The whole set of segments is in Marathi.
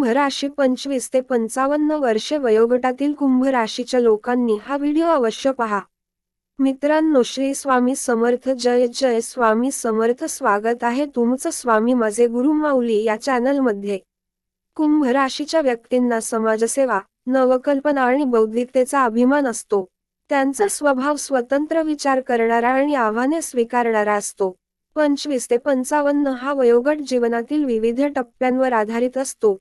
कुंभ राशी पंचवीस ते पंचावन्न वर्षे वयोगटातील कुंभ राशीच्या लोकांनी हा व्हिडिओ अवश्य पहा. मित्रांनो श्री स्वामी समर्थ जय जय स्वामी समर्थ स्वागत आहे तुमचं स्वामी माझे गुरु माऊली या चॅनलमध्ये. कुंभ राशीच्या व्यक्तींना समाजसेवा नवकल्पना आणि बौद्धिकतेचा अभिमान असतो. त्यांचा स्वभाव स्वतंत्र विचार करणारा आणि आव्हाने स्वीकारणारा असतो. पंचवीस ते पंचावन्न हा वयोगट जीवनातील विविध टप्प्यांवर आधारित असतो.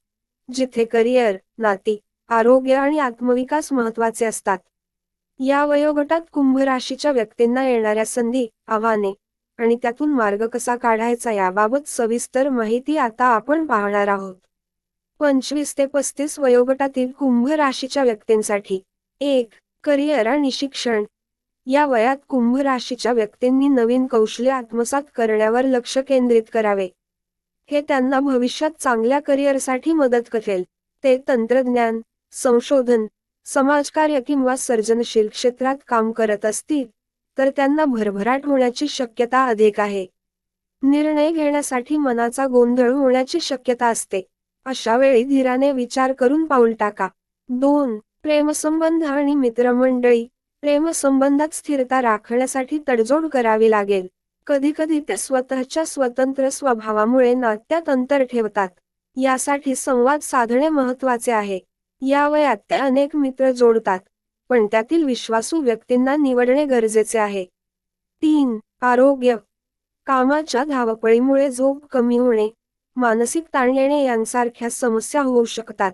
जिथे करिअर नाती आरोग्य आणि आत्मविकास महत्त्वाचे असतात. या वयोगटात कुंभ राशीच्या व्यक्तींना येणाऱ्या संधी आव्हाने आणि त्यातून मार्ग कसा काढायचा याबाबत सविस्तर माहिती आता आपण पाहणार आहोत. पंचवीस ते पस्तीस वयोगटातील कुंभ राशीच्या व्यक्तींसाठी एक करिअर आणि शिक्षण. या वयात कुंभ राशीच्या व्यक्तींनी नवीन कौशल्य आत्मसात करण्यावर लक्ष केंद्रित करावे. हे त्यांना भविष्यात चांगल्या करिअरसाठी मदत करेल. ते तंत्रज्ञान संशोधन समाजकार्य किंवा सर्जनशील क्षेत्रात काम करत असतील तर त्यांना भरभराट होण्याची शक्यता अधिक आहे. निर्णय घेण्यासाठी मनाचा गोंधळ होण्याची शक्यता असते. अशा वेळी धीराने विचार करून पाऊल टाका. दोन प्रेमसंबंध आणि मित्रमंडळी. प्रेमसंबंधात स्थिरता राखण्यासाठी तडजोड करावी लागेल. कधी कधी ते स्वतःच्या स्वतंत्र स्वभावामुळे नात्यात अंतर ठेवतात. यासाठी संवाद साधणे महत्त्वाचे आहे. या वयात ते अनेक मित्र जोडतात पण त्यातील विश्वासू व्यक्तींना निवडणे गरजेचे आहे. तीन आरोग्य. कामाच्या धावपळीमुळे झोप कमी होणे मानसिक ताण येणे यांसारख्या समस्या होऊ शकतात.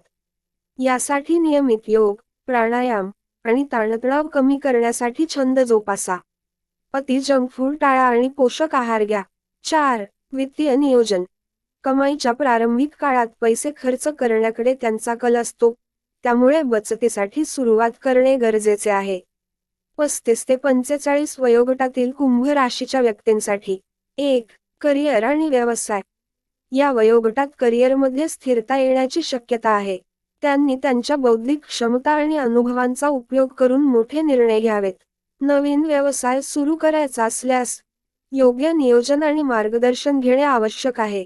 यासाठी नियमित योग प्राणायाम आणि ताणतणाव कमी करण्यासाठी छंद जोपासा. अति जंक फूड टाळा आणि पोषक आहार घ्या. चार वित्तीय नियोजन. कमाईच्या प्रारंभिक काळात पैसे खर्च करण्याकडे त्यांचा कल असतो. त्यामुळे बचतीसाठी सुरुवात करणे गरजेचे आहे. पस्तीस ते पंचेचाळीस वयोगटातील कुंभ राशीच्या व्यक्तींसाठी. एक करिअर आणि व्यवसाय. या वयोगटात करिअरमध्ये स्थिरता येण्याची शक्यता आहे. त्यांनी त्यांच्या बौद्धिक क्षमता आणि अनुभवांचा उपयोग करून मोठे निर्णय घ्यावेत. नवीन व्यवसाय सुरू करायचा असल्यास योग्य नियोजन आणि मार्गदर्शन घेणे आवश्यक आहे.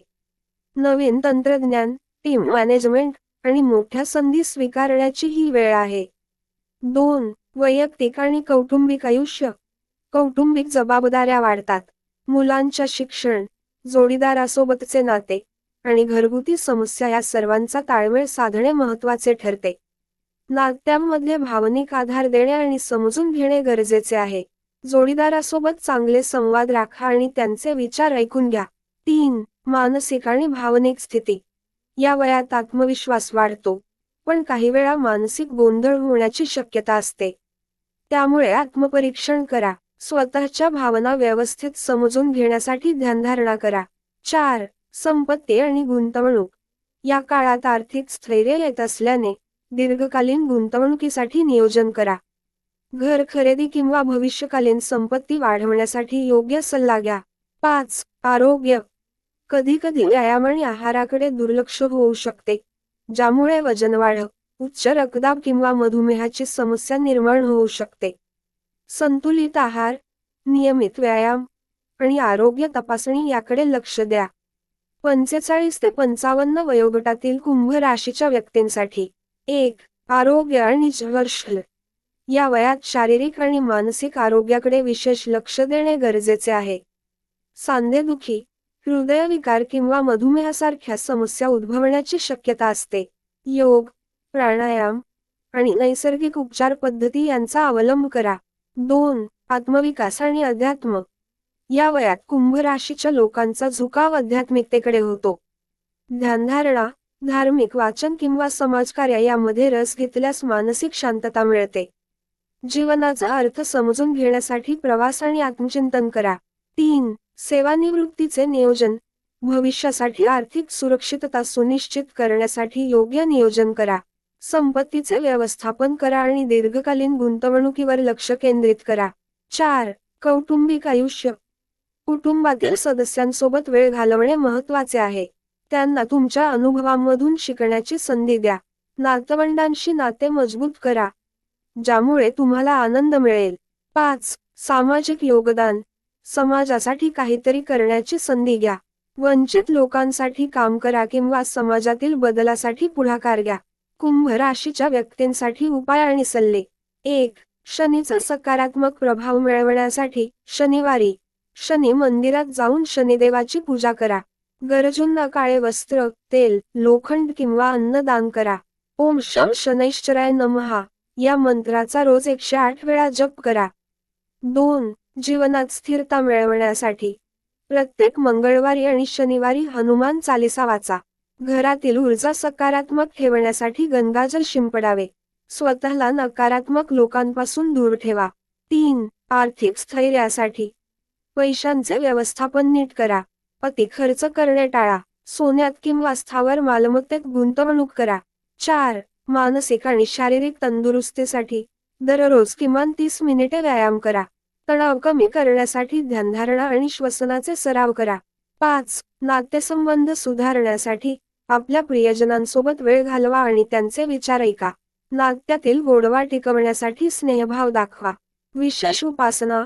नवीन तंत्रज्ञान टीम मॅनेजमेंट आणि मोठ्या संधी स्वीकारण्याची ही वेळ आहे. दोन वैयक्तिक आणि कौटुंबिक आयुष्य. कौटुंबिक जबाबदाऱ्या वाढतात. मुलांच्या शिक्षण जोडीदारासोबतचे नाते आणि घरगुती समस्या या सर्वांचा ताळमेळ साधणे महत्त्वाचे ठरते. नात्यांमध्ये भावनिक आधार देणे आणि समजून घेणे गरजेचे आहे. जोडीदारासोबत चांगले संवाद राखा आणि त्यांचे विचार ऐकून घ्या. तीन मानसिक आणि भावनिक स्थिती. या वयात आत्मविश्वास वाढतो पण काही वेळा मानसिक गोंधळ होण्याची शक्यता असते. त्यामुळे आत्मपरीक्षण करा. स्वतःच्या भावना व्यवस्थित समजून घेण्यासाठी ध्यानधारणा करा. चार संपत्ती आणि गुंतवणूक. या काळात आर्थिक स्थैर्य येत असल्याने दीर्घकालीन गुंतवणुकीसाठी नियोजन करा. घर खरेदी किंवा भविष्यकालीन संपत्ती वाढवण्यासाठी योग्य सल्ला घ्या. पाच आरोग्य. कधी कधी व्यायाम आणि आहाराकडे दुर्लक्ष होऊ शकते ज्यामुळे वजन वाढ उच्च रक्तदाब किंवा मधुमेहाची समस्या निर्माण होऊ शकते. संतुलित आहार नियमित व्यायाम आणि आरोग्य तपासणी याकडे लक्ष द्या. पंचेचाळीस ते पंचावन्न वयोगटातील कुंभ राशीच्या व्यक्तींसाठी एक आरोग्य आणि जवर्षल या वयात शारीरिक आणि मानसिक आरोग्याकडे विशेष लक्ष देणे गरजेचे आहे. सांधेदुखी हृदयविकार किंवा मधुमेहासारख्या समस्या उद्भवण्याची शक्यता असते. योग प्राणायाम आणि नैसर्गिक उपचार पद्धती यांचा अवलंब करा. दोन आत्मविकास आणि अध्यात्म. या वयात कुंभ राशीच्या लोकांचा झुकाव आध्यात्मिकतेकडे होतो. ध्यानधारणा धार्मिक वाचन किंवा समाजकार्य यामध्ये रस घेतल्यास मानसिक शांतता मिळते. जीवनाचा अर्थ समजून घेण्यासाठी प्रवास आणि आत्मचिंतन करा. तीन सेवानिवृत्तीचे नियोजन. भविष्यासाठी आर्थिक सुरक्षितता सुनिश्चित करण्यासाठी योग्य नियोजन करा. संपत्तीचे व्यवस्थापन करा आणि दीर्घकालीन गुंतवणुकीवर लक्ष केंद्रित करा. चार कौटुंबिक आयुष्य. कुटुंबातील सदस्यांसोबत वेळ घालवणे महत्त्वाचे आहे. त्यांना तुमच्या अनुभवांमधून शिकण्याची संधी द्या. नातवंडांशी नाते मजबूत करा. ज्यामुळे तुम्हाला आनंद मिळेल. पाच सामाजिक योगदान. समाजासाठी काहीतरी करण्याची संधी घ्या. वंचित लोकांसाठी काम करा किंवा समाजातील बदलासाठी पुढाकार घ्या. कुंभ राशीच्या व्यक्तींसाठी उपाय आणि सल्ले. एक शनीचा सकारात्मक प्रभाव मिळवण्यासाठी शनिवारी शनी मंदिरात जाऊन शनिदेवाची पूजा करा. गरजूंना काळे वस्त्र तेल लोखंड किंवा अन्न दान करा. ओम शम शनैश्चराय नमहा या मंत्राचा रोज एकशे आठ वेळा जप करा. दोन जीवनात स्थिरता मिळवण्यासाठी. प्रत्येक मंगळवारी आणि शनिवारी हनुमान चालिसा वाचा. घरातील ऊर्जा सकारात्मक ठेवण्यासाठी गंगाजल शिंपडावे. स्वतःला नकारात्मक लोकांपासून दूर ठेवा. तीन आर्थिक स्थैर्यासाठी. पैशांचे व्यवस्थापन नीट करा. पती खर्च करणे टाळा. सोन्यात किंवा स्थावर मालमत्तेत गुंतवणूक करा. चार मानसिक आणि शारीरिक तंदुरुस्तीसाठी दररोज किमान तीस मिनिटे व्यायाम करा. तणाव कमी करण्यासाठी ध्यानधारणा आणि श्वसनाचे सराव करा. पाच नातेसंबंध सुधारण्यासाठी आपल्या प्रियजनांसोबत वेळ घालवा आणि त्यांचे विचार ऐका. नात्यातील गोडवा टिकवण्यासाठी स्नेहभाव दाखवा. विशेष उपासना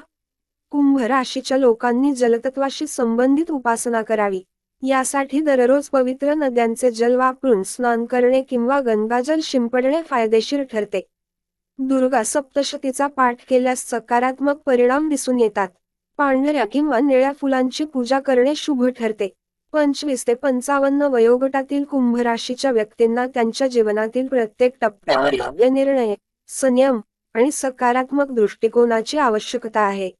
कुंभ राशीच्या लोकांनी जलतत्वाशी संबंधित उपासना करावी. यासाठी दररोज पवित्र नद्यांचे जल वापरून स्नान करणे किंवा गंगाजल शिंपडणे फायदेशीर ठरते. दुर्गा सप्तशतीचा पाठ केल्यास सकारात्मक परिणाम दिसून येतात. पांढऱ्या किंवा निळ्या फुलांची पूजा करणे शुभ ठरते. पंचवीस ते पंचावन्न वयोगटातील कुंभ राशीच्या व्यक्तींना त्यांच्या जीवनातील प्रत्येक टप्प्यावर योग्य निर्णय संयम आणि सकारात्मक दृष्टिकोनाची आवश्यकता आहे.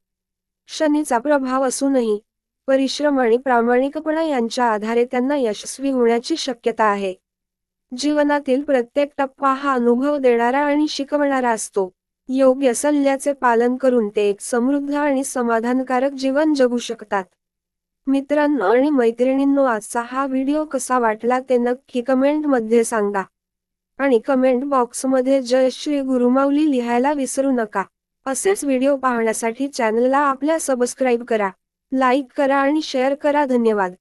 शनीचा प्रभाव असूनही परिश्रम आणि प्रामाणिकपणा यांच्या आधारे त्यांना यशस्वी होण्याची शक्यता आहे. जीवनातील प्रत्येक टप्पा हा अनुभव देणारा आणि शिकवणारा असतो. योग्य सल्ल्याचे पालन करून ते एक समृद्ध आणि समाधानकारक जीवन जगू शकतात. मित्रांनो आणि मैत्रिणींनो आजचा हा व्हिडिओ कसा वाटला ते नक्की कमेंटमध्ये सांगा. आणि कमेंट बॉक्समध्ये जय श्री गुरुमाऊली लिहायला विसरू नका. असेच व्हिडिओ पाहण्यासाठी चॅनलला आपल्या सबस्क्राईब करा लाईक करा आणि शेअर करा. धन्यवाद.